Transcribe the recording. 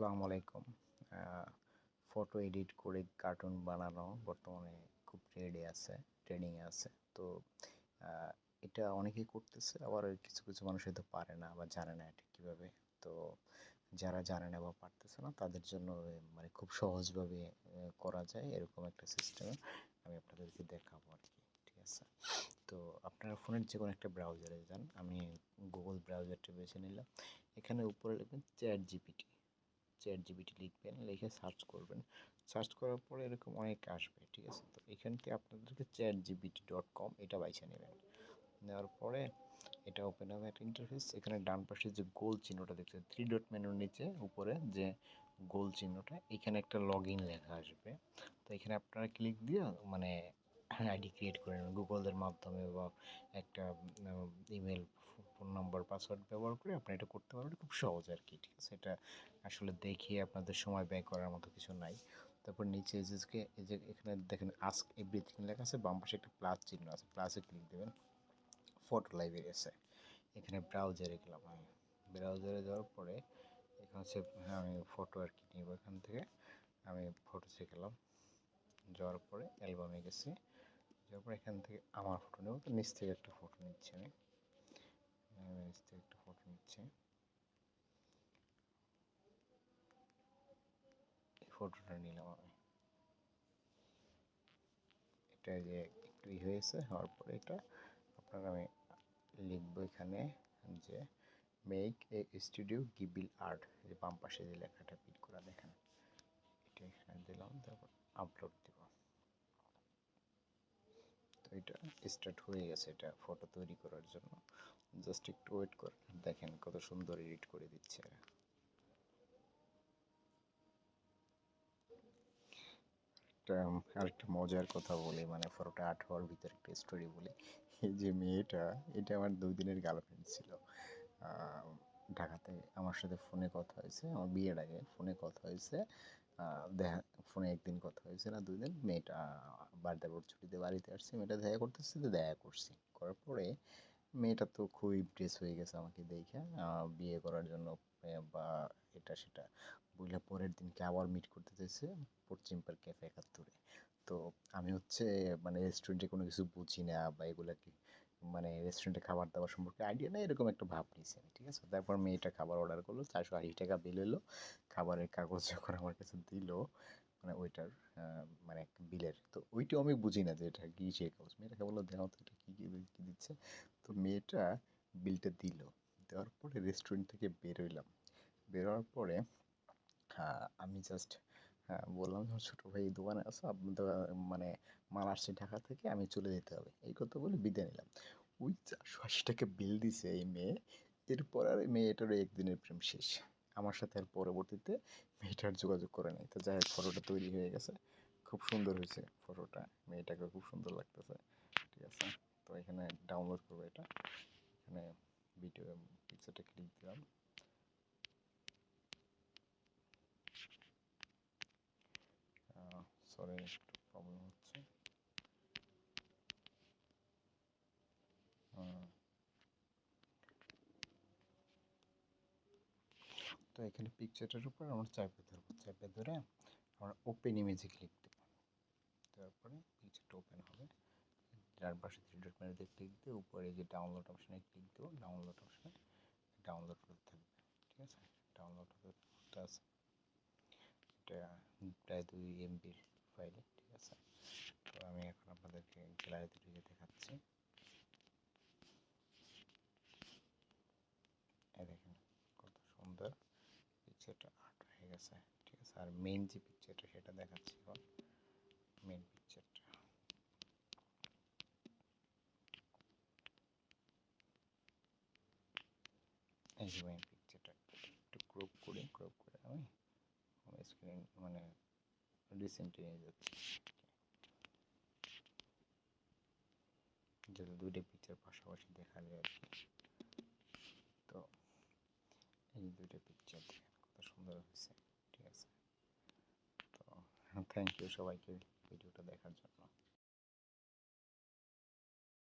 আসসালামু আলাইকুম। Photo edit করে কার্টুন বানানো বর্তমানে খুব ট্রেডে আছে ট্রেনিংয়ে আছে। তো এটা অনেকেই করতেছে, আবার কিছু কিছু মানুষ হয়তো পারে না বা জানে না এটা কীভাবে। তো, যারা জানে না বা পারতেছে না, তাদের জন্য মানে খুব সহজভাবে করা যায় এরকম একটা সিস্টেমে আমি আপনাদেরকে দেখাবো আর কি, ঠিক আছে? তো, আপনারা ফোনের যে কোনো একটা ব্রাউজারে যান। আমি গুগল ব্রাউজারটা বেছে নিলাম। এখানে উপরে লিখবেন চ্যাট জিপিটি চ্যাট জিপিটি লিখবেন, লিখে সার্চ করবেন। সার্চ করার পরে এরকম অনেক আসবে, ঠিক আছে? তো এখান থেকে আপনাদেরকে চ্যাট জিপিটি ডট কম এটা বাইছে নেবেন। নেওয়ার পরে এটা ওপেন হবে একটা ইন্টারফেস এখানে ডান পাশে যে গোল চিহ্নটা দেখছেন থ্রি ডট মেনুর নিচে উপরে যে গোল চিহ্নটা, এখানে একটা লগ ইন লেখা আসবে। তো এখানে আপনারা ক্লিক দিয়ে মানে আইডি ক্রিয়েট করে নেবেন। গুগলের মাধ্যমে বা একটা ইমেল ফোন নম্বর পাসওয়ার্ড ব্যবহার করে আপনি এটা করতে পারবেন খুব সহজ আর কি ঠিক আছে? এটা আসলে দেখিয়ে আপনাদের সময় ব্যয় করার মতো কিছু নাই। তারপর নিচে যে এই যে এখানে দেখেন আস্ক এভরিথিং লেখা আছে বাম পাশে একটা প্লাস চিহ্ন আছে প্লাসে ক্লিক দেবেন ফটো লাইব্রেরি আছে এখানে ব্রাউজারে গেলাম আমি। ব্রাউজারে যাওয়ার পরে এখানে হচ্ছে হ্যাঁ, আমি ফটো আর কি নিব এখান থেকে। আমি ফটো গেলাম। যাওয়ার পরে অ্যালবামে গেছি। যাওয়ার পরে এখান থেকে আমার ফটো নেব। তো নিচ থেকে একটা ফটো নিচ্ছি আমি। একটা ফটো নিচ্ছি। ফটোটা নিলাম আমি। এটা যে একটু হয়েছে, হওয়ার পরে এটা আমি লিখব এখানে যে make a studio Ghibli art যে বাম পাশে যে লেখাটা পিট করা, দেখেন। এটা এখানে দিলাম, তারপর আপলোড দিব। তো এটা স্টার্ট হয়ে গেছে এটা ফটো তৈরি করার জন্য। জাস্ট একটু ওয়েট করে। দেখেন কত সুন্দর এডিট করে দিচ্ছে আরেকটা মজার কথা বলি মানে ফটোটা আট হওয়ার ভিতরে একটা স্টোরি বলি। এই যে মেয়েটা, এটা আমার দুই দিনের গার্লফ্রেন্ড ছিল। ঢাকাতে আমার সাথে ফোনে কথা হয়েছে, আমার বিয়ের আগে ফোনে কথা হয়েছে। দেখা ফোনে একদিন কথা হয়েছে না, দুই দিন। মেয়েটা বার্থডে ছুটিতে বাড়িতে আসছে। মেয়েটা দেখা করতেছে, তো দেখা করছি। করার পরে মেয়েটা তো খুব ইমপ্রেস হয়ে গেছে আমাকে দেখে। বিয়ে করার জন্য বা এটা সেটা বইলা পরের দিনকে আবার মিট করতে চাইছে পশ্চিম পার্ক ক্যাফে একাত্তরে। তো আমি হচ্ছে মানে রেস্টুরেন্টে কোনো কিছু বুঝি না বা এগুলা কি মানে রেস্টুরেন্টে খাবার দাবার সম্পর্কে আইডিয়া নেই, এরকম একটা ভাব নিয়েছি আমি, ঠিক আছে? তারপর মেয়েটা খাবার অর্ডার করল, চারশো আশি টাকা বিল এলো, খাবারের কাগজ যখন আমার কাছে দিল মানে ওইটার মানে বিলের। তো ওইটাও আমি বুঝি না যে এটা কি সে কাগজ। মেয়েটাকে বলল, দেখো তো এটা কী কী দিচ্ছে? তো মেয়েটা বিলটা দিল। দেওয়ার পরে রেস্টুরেন্ট থেকে বেরোইলাম বেরোয়ার পরে আমি জাস্ট বললাম যে ছোটো ভাই দোকানে আসো মানে মাল আসছে ঢাকা থেকে, আমি চলে যেতে হবে। এই কথা বলে বিদায় নিলাম। ওই চারশো আশি টাকা বিল দিছে এই মেয়ে। এরপর আর মেয়েটারও একদিনের প্রেম শেষ। আমার সাথে আর পরবর্তীতে মেয়েটার যোগাযোগ করে নেই। তো যাই হোক ফটোটা তৈরি হয়ে গেছে। খুব সুন্দর হয়েছে ফটোটা মেয়েটাকে খুব সুন্দর লাগতেছে। ঠিক আছে? তো এখানে ডাউনলোড করব এটা। এখানে ভিডিও পিকচারটা ক্লিক দিলাম। সরি একটু প্রবলেম হচ্ছে। তো এখানে পিকচারটার উপর আমরা চাপে ধরবো। চাপে ধরে আমরা ওপেন ইমেজে ক্লিক দেব। তারপরে পিকচারটা ওপেন হবে। যার পাশে থ্রি ডট মেনুতে ক্লিক দিয়ে উপরে যে ডাউনলোড অপশনে ক্লিক দেবো ডাউনলোড অপশনে ডাউনলোড করতে থাকবে। ঠিক আছে? ডাউনলোড হতে আছে। এটা প্রায় দুই এমবির ফাইলে ঠিক আছে? তো আমি এখন আপনাদেরকে গ্যালারিতে ঢুকে দেখাচ্ছি এই দেখেন কত সুন্দর পিকচারটা গেছে ঠিক আছে? আর মেইন যে পিকচারটা সেটা দেখাচ্ছি এখন মেইন পিকচারটা এই যে মেইন পিকচারটা একটু ক্রপ করে ক্রপ করে আমি স্ক্রিন মানে রিসেন্টলি নিয়ে যাচ্ছি। যাতে দুইটা পিকচার পাশাপাশি দেখা যায় আর কি। তো এই দুইটা পিকচার দেখেন সুন্দর হয়েছে ঠিক আছে তো থ্যাংক ইউ সবাইকে ভিডিওটা দেখার জন্য।